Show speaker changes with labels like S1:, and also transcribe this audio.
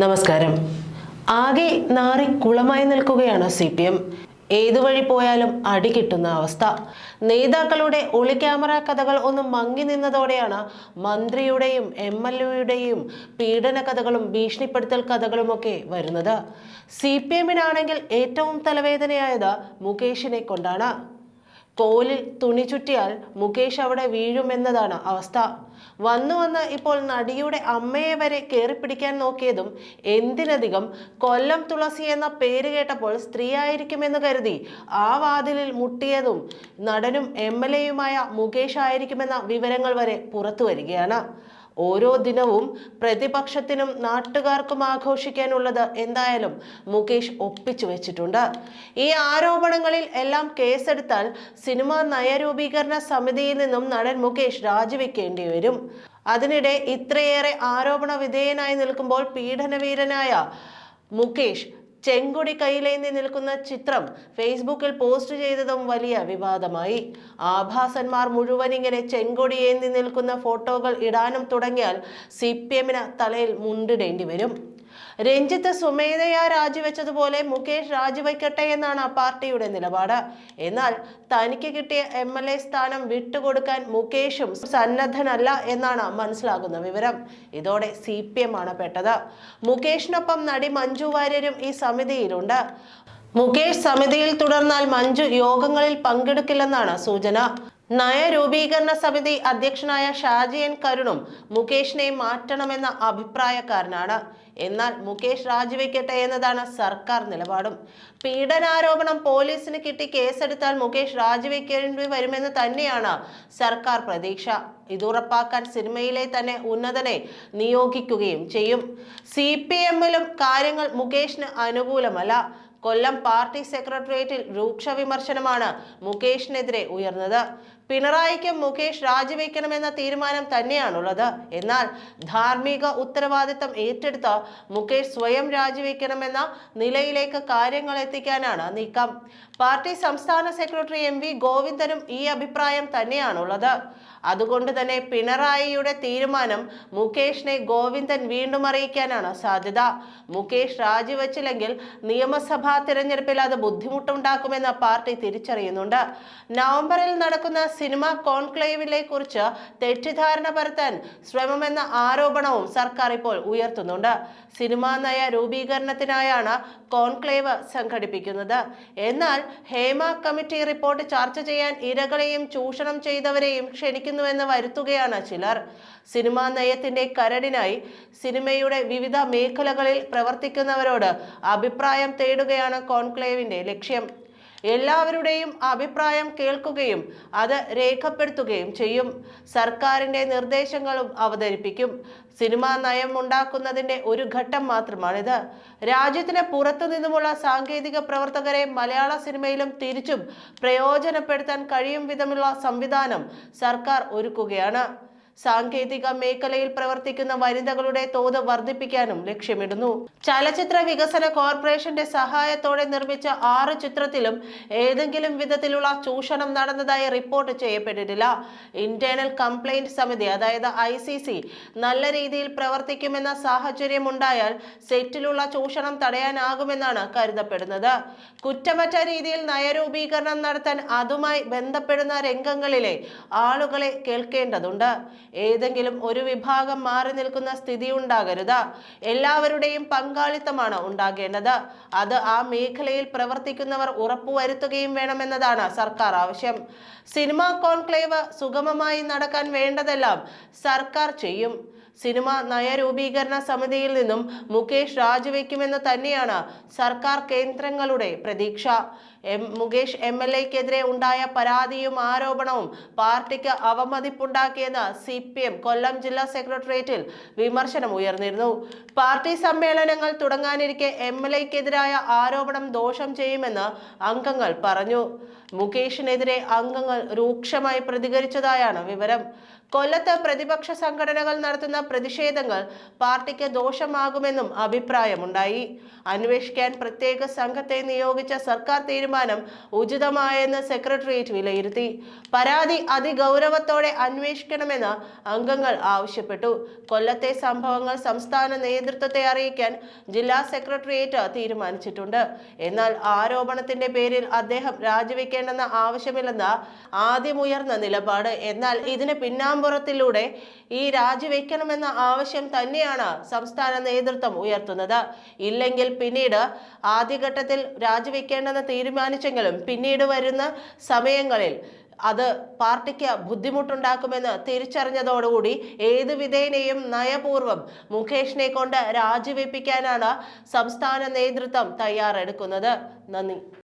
S1: നമസ്കാരം. ആകെ നാറി കുളമായി നിൽക്കുകയാണ് സി പി എം. ഏതു വഴി പോയാലും അടി കിട്ടുന്ന അവസ്ഥ. നേതാക്കളുടെ ഒളി ക്യാമറ കഥകൾ ഒന്ന് മങ്ങി നിന്നതോടെയാണ് മന്ത്രിയുടെയും എം എൽ എയുടെയും പീഡന കഥകളും ഭീഷണിപ്പെടുത്തൽ കഥകളുമൊക്കെ വരുന്നത്. സി പി എമ്മിനാണെങ്കിൽ ഏറ്റവും തലവേദനയായത് മുകേഷിനെ കൊണ്ടാണ്. കോലിൽ തുണി ചുറ്റിയാൽ മുകേഷ് അവിടെ വീഴുമെന്നതാണ് അവസ്ഥ. വന്നു വന്ന് ഇപ്പോൾ നടിയുടെ അമ്മയെ വരെ കയറിപ്പിടിക്കാൻ നോക്കിയതും എന്തിനധികം കൊല്ലം തുളസി എന്ന പേര് കേട്ടപ്പോൾ സ്ത്രീ ആയിരിക്കുമെന്ന് കരുതി. ആ വാതിലിൽ മുട്ടിയതും നടനും എം എൽ എയുമായ മുകേഷ് ആയിരിക്കുമെന്ന വിവരങ്ങൾ വരെ പുറത്തു വരികയാണ്. ഓരോ ദിനവും പ്രതിപക്ഷത്തിനും നാട്ടുകാർക്കും ആഘോഷിക്കാനുള്ളത് എന്തായാലും മുകേഷ് ഒപ്പിച്ചു വെച്ചിട്ടുണ്ട്. ഈ ആരോപണങ്ങളിൽ എല്ലാം കേസെടുത്താൽ സിനിമാ നയരൂപീകരണ സമിതിയിൽ നിന്നും നടൻ മുകേഷ് രാജിവെക്കേണ്ടി വരും. അതിനിടെ ഇത്രയേറെ ആരോപണ വിധേയനായി നിൽക്കുമ്പോൾ പീഡനവീരനായ മുകേഷ് ചെങ്കൊടി കയ്യിലേന്തി നിൽക്കുന്ന ചിത്രം ഫേസ്ബുക്കിൽ പോസ്റ്റ് ചെയ്തതും വലിയ വിവാദമായി. ആഭാസന്മാർ മുഴുവൻ ഇങ്ങനെ ചെങ്കൊടി ഏന്തി നിൽക്കുന്ന ഫോട്ടോകൾ ഇടാനും തുടങ്ങിയാൽ സി പി എമ്മിന് തലയിൽ മുണ്ടിടേണ്ടി വരും. രഞ്ജിത്ത് സ്വമേധയാ രാജിവെച്ചതുപോലെ മുകേഷ് രാജിവെക്കട്ടെ എന്നാണ് ആ പാർട്ടിയുടെ നിലപാട്. എന്നാൽ തനിക്ക് കിട്ടിയ എം എൽ എ സ്ഥാനം വിട്ടുകൊടുക്കാൻ മുകേഷും സന്നദ്ധനല്ല എന്നാണ് മനസ്സിലാകുന്ന വിവരം. ഇതോടെ സി പി എം ആണ് പെട്ടത്. മുകേഷിനൊപ്പം നടി മഞ്ജു വാര്യരും ഈ സമിതിയിലുണ്ട്. മുകേഷ് സമിതിയിൽ തുടർന്നാൽ മഞ്ജു യോഗങ്ങളിൽ പങ്കെടുക്കില്ലെന്നാണ് സൂചന. നയരൂപീകരണ സമിതി അധ്യക്ഷനായ ഷാജി എൻ കരുണും മുകേഷിനെ മാറ്റണമെന്ന അഭിപ്രായക്കാരനാണ്. എന്നാൽ മുകേഷ് രാജിവെക്കട്ടെ എന്നതാണ് സർക്കാർ നിലപാടും. പീഡനാരോപണം പോലീസിന് കിട്ടി കേസെടുത്താൽ മുകേഷ് രാജിവെക്കേണ്ടി വരുമെന്ന് തന്നെയാണ് സർക്കാർ പ്രതീക്ഷ. ഇതുറപ്പാക്കാൻ സിനിമയിലെ തന്നെ ഉന്നതനെ നിയോഗിക്കുകയും ചെയ്യും. സി പി എമ്മിലും കാര്യങ്ങൾ മുകേഷിന് അനുകൂലമല്ല. കൊല്ലം പാർട്ടി സെക്രട്ടേറിയറ്റിൽ രൂക്ഷ വിമർശനമാണ് മുകേഷിനെതിരെ ഉയർന്നത്. പിണറായിക്കും മുകേഷ് രാജിവെക്കണമെന്ന തീരുമാനം തന്നെയാണുള്ളത്. എന്നാൽ ധാർമ്മിക ഉത്തരവാദിത്തം ഏറ്റെടുത്ത് മുകേഷ് സ്വയം രാജിവെക്കണമെന്ന നിലയിലേക്ക് കാര്യങ്ങൾ എത്തിക്കാനാണ് നീക്കം. പാർട്ടി സംസ്ഥാന സെക്രട്ടറി എം വി ഗോവിന്ദനും ഈ അഭിപ്രായം തന്നെയാണുള്ളത്. അതുകൊണ്ട് തന്നെ പിണറായിയുടെ തീരുമാനം മുകേഷിനെ ഗോവിന്ദൻ വീണ്ടും അറിയിക്കാനാണ് സാധ്യത. മുകേഷ് രാജിവെച്ചില്ലെങ്കിൽ നിയമസഭാ തിരഞ്ഞെടുപ്പിൽ അത് ബുദ്ധിമുട്ടുണ്ടാക്കുമെന്ന് പാർട്ടി തിരിച്ചറിയുന്നുണ്ട്. നവംബറിൽ നടക്കുന്ന സിനിമ കോൺക്ലേവിലെ കുറിച്ച് തെറ്റിദ്ധാരണ പരത്താൻ ശ്രമമെന്ന ആരോപണവും സർക്കാർ ഇപ്പോൾ ഉയർത്തുന്നുണ്ട്. സിനിമാ നയ രൂപീകരണത്തിനായാണ് കോൺക്ലേവ് സംഘടിപ്പിക്കുന്നത്. എന്നാൽ ഹേമ കമ്മിറ്റി റിപ്പോർട്ട് ചർച്ച ചെയ്യാൻ ഇരകളെയും ചൂഷണം ചെയ്തവരെയും ക്ഷണിക്കുന്നുവെന്ന് വരുത്തുകയാണ് ചിലർ. സിനിമാ നയത്തിന്റെ കരടിനായി സിനിമയുടെ വിവിധ മേഖലകളിൽ പ്രവർത്തിക്കുന്നവരോട് അഭിപ്രായം തേടുകയാണ് കോൺക്ലേവിന്റെ ലക്ഷ്യം. എല്ലാവരുടെയും അഭിപ്രായം കേൾക്കുകയും അത് രേഖപ്പെടുത്തുകയും ചെയ്യും. സർക്കാരിന്റെ നിർദ്ദേശങ്ങളും അവതരിപ്പിക്കും. സിനിമാ നയം ഉണ്ടാക്കുന്നതിന്റെ ഒരു ഘട്ടം മാത്രമാണിത്. രാജ്യത്തിന് പുറത്തു നിന്നുമുള്ള സാങ്കേതിക പ്രവർത്തകരെ മലയാള സിനിമയിലും തിരിച്ചും പ്രയോജനപ്പെടുത്താൻ കഴിയും വിധമുള്ള സംവിധാനം സർക്കാർ ഒരുക്കുകയാണ്. സാങ്കേതിക മേഖലയിൽ പ്രവർത്തിക്കുന്ന വനിതകളുടെ തോത് വർദ്ധിപ്പിക്കാനും ലക്ഷ്യമിടുന്നു. ചലച്ചിത്ര വികസന കോർപ്പറേഷന്റെ സഹായത്തോടെ നിർമ്മിച്ച ആറ് ചിത്രത്തിലും ഏതെങ്കിലും വിധത്തിലുള്ള ചൂഷണം നടന്നതായി റിപ്പോർട്ട് ചെയ്യപ്പെട്ടിട്ടില്ല. ഇന്റേണൽ കംപ്ലൈന്റ് സമിതി അതായത് ഐ നല്ല രീതിയിൽ പ്രവർത്തിക്കുമെന്ന സാഹചര്യം ഉണ്ടായാൽ സെറ്റിലുള്ള ചൂഷണം തടയാനാകുമെന്നാണ് കരുതപ്പെടുന്നത്. കുറ്റമറ്റ രീതിയിൽ നയരൂപീകരണം നടത്താൻ അതുമായി ബന്ധപ്പെടുന്ന രംഗങ്ങളിലെ ആളുകളെ കേൾക്കേണ്ടതുണ്ട്. ഏതെങ്കിലും ഒരു വിഭാഗം മാറി നിൽക്കുന്ന സ്ഥിതി ഉണ്ടാകരുത്. എല്ലാവരുടെയും പങ്കാളിത്തമാണ് ഉണ്ടാകേണ്ടത്. അത് ആ മേഖലയിൽ പ്രവർത്തിക്കുന്നവർ ഉറപ്പുവരുത്തുകയും വേണമെന്നതാണ് സർക്കാർ ആവശ്യം. സിനിമാ കോൺക്ലേവ് സുഗമമായി നടക്കാൻ വേണ്ടതെല്ലാം സർക്കാർ ചെയ്യും. സിനിമ നയരൂപീകരണ സമിതിയിൽ നിന്നും മുകേഷ് രാജിവെക്കുമെന്ന് തന്നെയാണ് സർക്കാർ കേന്ദ്രങ്ങളുടെ പ്രതീക്ഷ. എം മുകേഷ് എം എൽ എക്കെതിരെ ഉണ്ടായ പരാതിയും ആരോപണവും പാർട്ടിക്ക് അവമതിപ്പുണ്ടാക്കിയെന്ന് സി പി എം കൊല്ലം ജില്ലാ സെക്രട്ടേറിയറ്റിൽ വിമർശനം ഉയർന്നിരുന്നു. പാർട്ടി സമ്മേളനങ്ങൾ തുടങ്ങാനിരിക്കെ എം എൽ എക്കെതിരായ ആരോപണം ദോഷം ചെയ്യുമെന്ന് അംഗങ്ങൾ പറഞ്ഞു. മുകേഷിനെതിരെ അംഗങ്ങൾ രൂക്ഷമായി പ്രതികരിച്ചതായാണ് വിവരം. കൊല്ലത്ത് പ്രതിപക്ഷ സംഘടനകൾ നടത്തുന്ന പ്രതിഷേധങ്ങൾ പാർട്ടിക്ക് ദോഷമാകുമെന്നും അഭിപ്രായമുണ്ടായി. അന്വേഷിക്കാൻ പ്രത്യേക സംഘത്തെ നിയോഗിച്ച സർക്കാർ തീരുമാനം ഉചിതമായെന്ന് സെക്രട്ടേറിയറ്റ് വിലയിരുത്തി. പരാതി അതിഗൗരവത്തോടെ അന്വേഷിക്കണമെന്ന് അംഗങ്ങൾ ആവശ്യപ്പെട്ടു. കൊല്ലത്തെ സംഭവങ്ങൾ സംസ്ഥാന നേതൃത്വത്തെ അറിയിക്കാൻ ജില്ലാ സെക്രട്ടേറിയറ്റ് തീരുമാനിച്ചിട്ടുണ്ട്. എന്നാൽ ആരോപണത്തിന്റെ പേരിൽ അദ്ദേഹം രാജിവെക്കേണ്ടെന്ന ആവശ്യമില്ലെന്ന ആദ്യമുയർന്ന നിലപാട്. എന്നാൽ ഇതിന് പിന്നാമ്പുറത്തിലൂടെ ഈ രാജിവെക്കണമെന്ന ആവശ്യം തന്നെയാണ് സംസ്ഥാന നേതൃത്വം ഉയർത്തുന്നത്. ഇല്ലെങ്കിൽ പിന്നീട് ആദ്യഘട്ടത്തിൽ രാജിവെക്കേണ്ടെന്ന് തീരുമാനിച്ചെങ്കിലും പിന്നീട് വരുന്ന സമയങ്ങളിൽ അത് പാർട്ടിക്ക് ബുദ്ധിമുട്ടുണ്ടാക്കുമെന്ന് തിരിച്ചറിഞ്ഞതോടുകൂടി ഏതു വിധേനയും നയപൂർവം മുകേഷിനെ കൊണ്ട് രാജിവെപ്പിക്കാനാണ് സംസ്ഥാന നേതൃത്വം തയ്യാറെടുക്കുന്നത്. നന്ദി.